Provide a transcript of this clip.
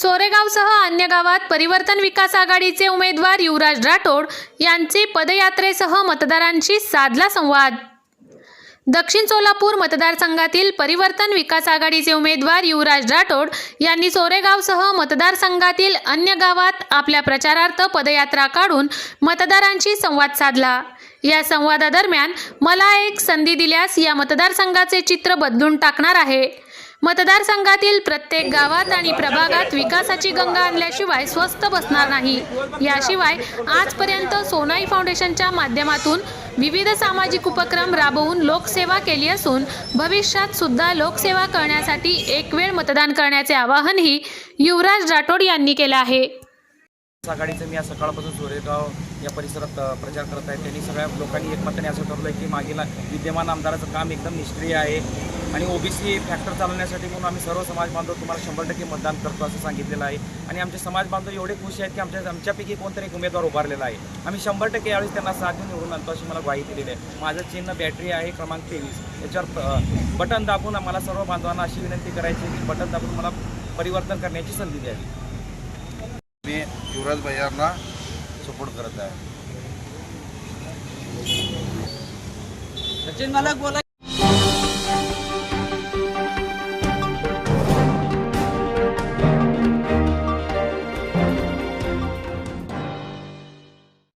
सोरेगावसह अन्य गावात परिवर्तन विकास आघाडीचे उमेदवार युवराज राठोड यांचे पदयात्रेसह मतदारांशी साधला संवाद. दक्षिण सोलापूर मतदारसंघातील परिवर्तन विकास आघाडीचे उमेदवार युवराज राठोड यांनी सोरेगावसह मतदारसंघातील अन्य गावात आपल्या प्रचारार्थ पदयात्रा काढून मतदारांशी संवाद साधला. या संवादादरम्यान मला एक संधी दिल्यास या मतदारसंघाचे चित्र बदलून टाकणार आहे. मतदारसंघातील प्रत्येक गावात आणि प्रभागात विकासाची गंगा आणल्याशिवाय स्वस्त बसणार नाही. याशिवाय आजपर्यंत सोनाई फाउंडेशनच्या माध्यमातून विविध सामाजिक उपक्रम राबवून लोकसेवा केली असून भविष्यात सुद्धा लोकसेवा करण्यासाठी एक वेळ मतदान करण्याचे आवाहनही युवराज राठोड यांनी केलं आहे. आघाडीचं मी आज सकाळपासून सोरेगाव या परिसरात प्रचार करत आहे. त्यांनी सगळ्या लोकांनी एकमताने असं ठरवलं आहे की मागील विद्यमान आमदाराचं काम एकदम निष्क्रिय आहे. आणि ओबीसी फॅक्टर चालवण्यासाठी म्हणून आम्ही सर्व समाज बांधव तुम्हाला शंभर टक्के मतदान करतो असं सांगितलेलं आहे. आणि आमचे समाज बांधव एवढे खुश आहेत की आमच्या आमच्यापैकी कोणतरी एक उमेदवार उभारलेला आहे. आम्ही शंभर टक्के यावेळेस त्यांना साथ देऊन निवडून आणतो अशी मला ग्वाही दिलेली आहे. माझं चिन्ह बॅटरी आहे क्रमांक तेवीस. याच्यावर बटन दाबून आम्हाला सर्व बांधवांना अशी विनंती करायची की बटन दाबून मला परिवर्तन करण्याची संधी द्यावी. मी युवराज भैयांना सपोर्ट करत आहे. सचिन मालक बोला.